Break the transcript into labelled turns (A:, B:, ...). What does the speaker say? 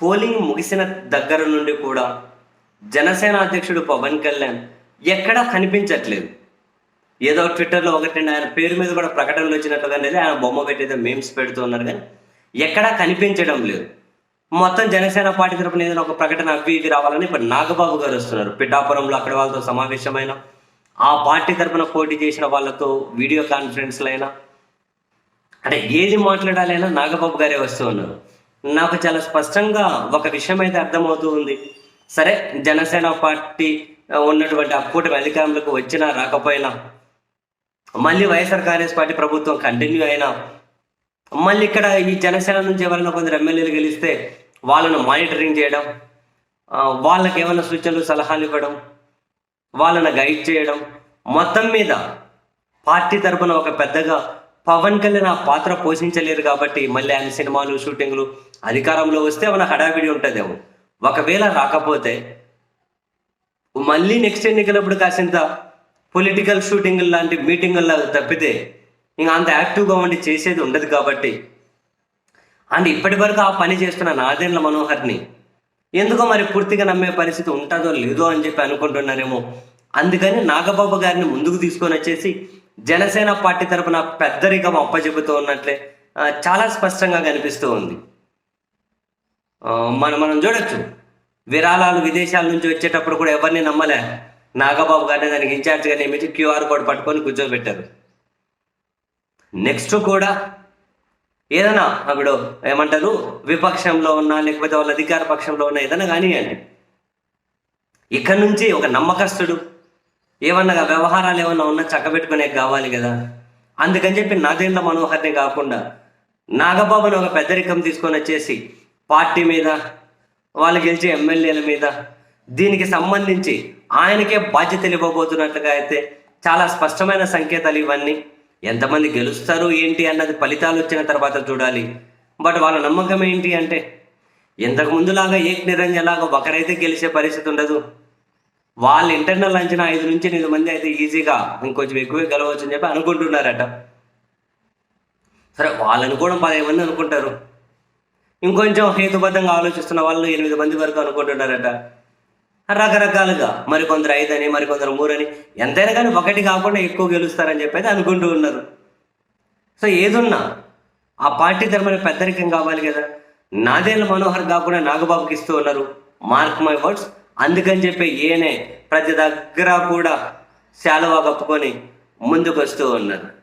A: Polling ముగిసిన దగ్గర నుండి కూడా జనసేన అధ్యక్షుడు పవన్ కళ్యాణ్ ఎక్కడా కనిపించట్లేదు. ఏదో ట్విట్టర్లో ఒకటి ఆయన పేరు మీద కూడా ప్రకటనలు వచ్చినట్టుగా లేదు ఆయన బొమ్మ పెట్టేదో మేమ్స్ పెడుతూ ఉన్నారు కానీ ఎక్కడా కనిపించడం లేదు. మొత్తం జనసేన పార్టీ తరపున ఏదైనా ఒక ప్రకటన అవి ఇవి రావాలని ఇప్పుడు నాగబాబు గారు వస్తున్నారు. పిఠాపురంలో అక్కడ వాళ్ళతో సమావేశమైన ఆ పార్టీ తరపున పోటీ చేసిన వాళ్ళతో వీడియో కాన్ఫరెన్స్లైనా అంటే ఏది మాట్లాడాలైనా నాగబాబు గారే వస్తూ ఉన్నారు. నాకు చాలా స్పష్టంగా ఒక విషయం అయితే అర్థమవుతూ ఉంది. సరే జనసేన పార్టీ ఉన్నటువంటి ఆ కూటమి అధికారంలోకి వచ్చినా రాకపోయినా మళ్ళీ వైఎస్ఆర్ కాంగ్రెస్ పార్టీ ప్రభుత్వం కంటిన్యూ అయినా మళ్ళీ ఇక్కడ ఈ జనసేన నుంచి ఎవరైనా కొందరు ఎమ్మెల్యేలు గెలిస్తే వాళ్ళను మానిటరింగ్ చేయడం వాళ్ళకి ఏమైనా సూచనలు సలహాలు ఇవ్వడం వాళ్ళని గైడ్ చేయడం మొత్తం మీద పార్టీ తరపున ఒక పెద్దగా పవన్ కళ్యాణ్ ఆ పాత్ర పోషించలేరు కాబట్టి మళ్ళీ ఆయన సినిమాలు షూటింగ్లు అధికారంలో వస్తే మన హడావిడి ఉంటుందేమో. ఒకవేళ రాకపోతే మళ్ళీ నెక్స్ట్ ఎన్నికలప్పుడు కాసింత పొలిటికల్ షూటింగ్ లాంటి మీటింగుల్లో తప్పితే ఇంకా అంత యాక్టివ్గా ఉండి చేసేది ఉండదు కాబట్టి. అండ్ ఇప్పటి వరకు ఆ పని చేస్తున్న నాదేండ్ల మనోహర్ని ఎందుకో మరి పూర్తిగా నమ్మే పరిస్థితి ఉంటుందో లేదో అని చెప్పి అనుకుంటున్నారేమో. అందుకని నాగబాబు గారిని ముందుకు తీసుకొని వచ్చేసి జనసేన పార్టీ తరపున పెద్దరికం అప్పచెబుతూ ఉన్నట్లే చాలా స్పష్టంగా కనిపిస్తూ ఉంది. మనం మనం చూడొచ్చు. విరాళాలు విదేశాల నుంచి వచ్చేటప్పుడు కూడా ఎవరిని నమ్మలే. నాగబాబు గారిని దానికి ఇన్ఛార్జ్గా నియమించి క్యూఆర్ కోడ్ పట్టుకొని కూర్చోబెట్టారు. నెక్స్ట్ కూడా ఏదైనా అప్పుడు ఏమంటారు విపక్షంలో ఉన్నా లేకపోతే వాళ్ళ అధికార పక్షంలో ఉన్న ఏదైనా కానివ్వండి. ఇక్కడ నుంచి ఒక నమ్మకస్తుడు ఏమన్నా వ్యవహారాలు ఏమన్నా ఉన్నా చక్కబెట్టుకునే కావాలి కదా? అందుకని చెప్పి నదేంద్ర మనోహర్ని కాకుండా నాగబాబుని ఒక పెద్దరికం తీసుకొని వచ్చేసి పార్టీ మీద వాళ్ళు గెలిచే ఎమ్మెల్యేల మీద దీనికి సంబంధించి ఆయనకే బాధ్యతలు ఇవ్వబోతున్నట్లుగా అయితే చాలా స్పష్టమైన సంకేతాలు ఇవన్నీ. ఎంతమంది గెలుస్తారు ఏంటి అన్నది ఫలితాలు వచ్చిన తర్వాత చూడాలి. బట్ వాళ్ళ నమ్మకం ఏంటి అంటే ఇంతకు ముందులాగా ఏక్ నిరంజన్ లాగా ఒకరైతే గెలిచే పరిస్థితి ఉండదు. వాళ్ళ ఇంటర్నల్ అంచనా ఐదు నుంచి ఎనిమిది మంది అయితే ఈజీగా ఇంకొంచెం ఎక్కువే గెలవచ్చు అని చెప్పి అనుకుంటున్నారట. సరే వాళ్ళు అనుకోవడం పదిహేను మంది అనుకుంటారు. ఇంకొంచెం హేతుబద్ధంగా ఆలోచిస్తున్న వాళ్ళు ఎనిమిది మంది వరకు అనుకుంటున్నారట. రకరకాలుగా మరి కొందరు ఐదని మరి కొందరు మూరని ఎంతైనా కానీ ఒకటి కాకుండా ఎక్కువ గెలుస్తారని చెప్పి అనుకుంటూ ఉన్నారు. సో ఏదున్నా ఆ పార్టీ తరపున పెద్దరికం కావాలి కదా. నాదేళ్ళ మనోహర్ కాకుండా నాగబాబుకి ఇస్తూ ఉన్నారు. Mark my words. అందుకని చెప్పి ఈయనే ప్రతి దగ్గర కూడా శాలువా కప్పుకొని ముందుకు వస్తూ ఉన్నారు.